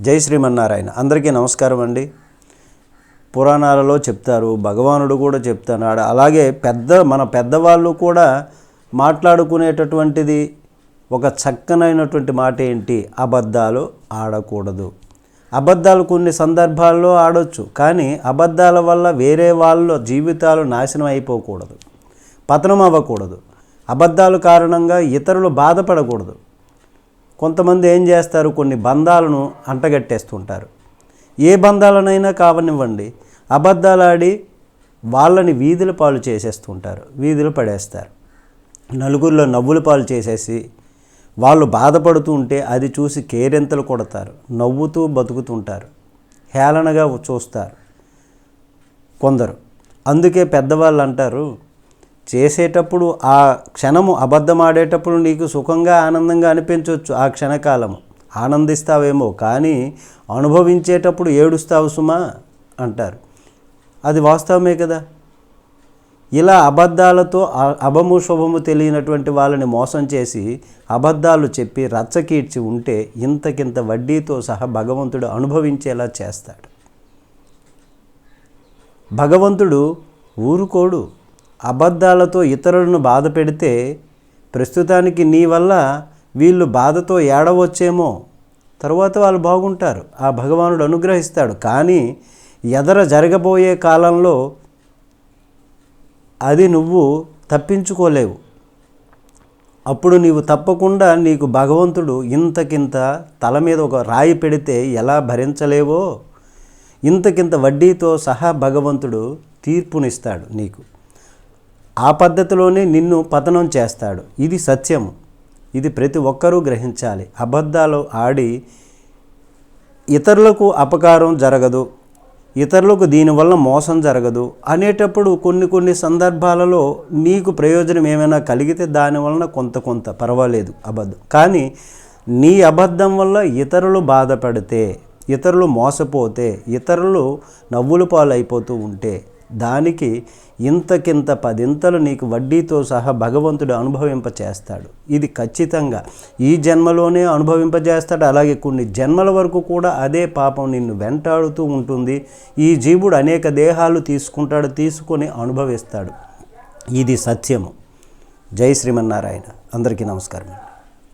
జై శ్రీమన్నారాయణ. అందరికీ నమస్కారం అండి. పురాణాలలో చెప్తారు భగవానుడు కూడా చెప్తున్నాడు. అలాగే పెద్ద మన పెద్దవాళ్ళు కూడా మాట్లాడుకునేటటువంటిది ఒక చక్కనైనటువంటి మాట ఏంటి? అబద్ధాలు ఆడకూడదు. అబద్ధాలు కొన్ని సందర్భాల్లో ఆడొచ్చు కానీ అబద్ధాల వల్ల వేరే వాళ్ళ జీవితాలు నాశనం అయిపోకూడదు. పతనం అవ్వకూడదు. అబద్ధాల కారణంగా ఇతరులు బాధపడకూడదు. కొంతమంది ఏం చేస్తారు? కొన్ని బంధాలను అంటగట్టేస్తుంటారు. ఏ బంధాలనైనా కావనివ్వండి అబద్ధాలాడి వాళ్ళని వీధుల పాలు చేసేస్తుంటారు వీధులు పడేస్తారు. నలుగురిలో నవ్వుల పాలు చేసేసి వాళ్ళు బాధపడుతూ ఉంటే అది చూసి కేరింతలు కొడతారు నవ్వుతూ బతుకుతుంటారు హేళనగా చూస్తారు కొందరు. అందుకే పెద్దవాళ్ళు అంటారు చేసేటప్పుడు ఆ క్షణము అబద్ధం ఆడేటప్పుడు నీకు సుఖంగా ఆనందంగా అనిపించవచ్చు ఆ క్షణకాలము. ఆనందిస్తావేమో కానీ అనుభవించేటప్పుడు ఏడుస్తావు సుమా అంటారు. అది వాస్తవమే కదా? ఇలా అబద్ధాలతో అభము శుభము తెలియనటువంటి వాళ్ళని మోసం చేసి అబద్ధాలు చెప్పి రచ్చకీడ్చి ఉంటే ఇంతకింత వడ్డీతో సహా భగవంతుడు అనుభవించేలా చేస్తాడు. భగవంతుడు ఊరుకోడు. అబద్ధాలతో ఇతరులను బాధ పెడితే ప్రస్తుతానికి నీ వల్ల వీళ్ళు బాధతో ఏడవచ్చేమో. తరువాత వాళ్ళు బాగుంటారు. ఆ భగవానుడు అనుగ్రహిస్తాడు. కానీ ఎదర జరగబోయే కాలంలో అది నువ్వు తప్పించుకోలేవు. అప్పుడు నీవు తప్పకుండా నీకు భగవంతుడు ఇంతకింత తల మీద ఒక రాయి పెడితే ఎలా భరించలేవో? ఇంతకింత వడ్డీతో సహా భగవంతుడు తీర్పునిస్తాడు నీకు. ఆ పద్ధతిలోనే నిన్ను పతనం చేస్తాడు. ఇది సత్యము. ఇది ప్రతి ఒక్కరూ గ్రహించాలి. అబద్ధాలు ఆడి ఇతరులకు అపకారం జరగదు. ఇతరులకు దీనివల్ల మోసం జరగదు. అనేటప్పుడు కొన్ని కొన్ని సందర్భాలలో నీకు ప్రయోజనం ఏమైనా కలిగితే దానివలన కొంత కొంత పర్వాలేదు అబద్ధం. కానీ నీ అబద్ధం వల్ల ఇతరులు బాధపడితే ఇతరులు మోసపోతే ఇతరులు నవ్వుల పాలైపోతూ ఉంటే దానికి ఇంతకింత పదింతలు నీకు వడ్డీతో సహా భగవంతుడు అనుభవింపచేస్తాడు. ఇది ఖచ్చితంగా. ఈ జన్మలోనే అనుభవింపజేస్తాడు. అలాగే కొన్ని జన్మల వరకు కూడా అదే పాపం నిన్ను వెంటాడుతూ ఉంటుంది. ఈ జీవుడు అనేక దేహాలు తీసుకుంటాడు తీసుకొని అనుభవిస్తాడు. ఇది సత్యము. జై శ్రీమన్నారాయణ. అందరికీ నమస్కారం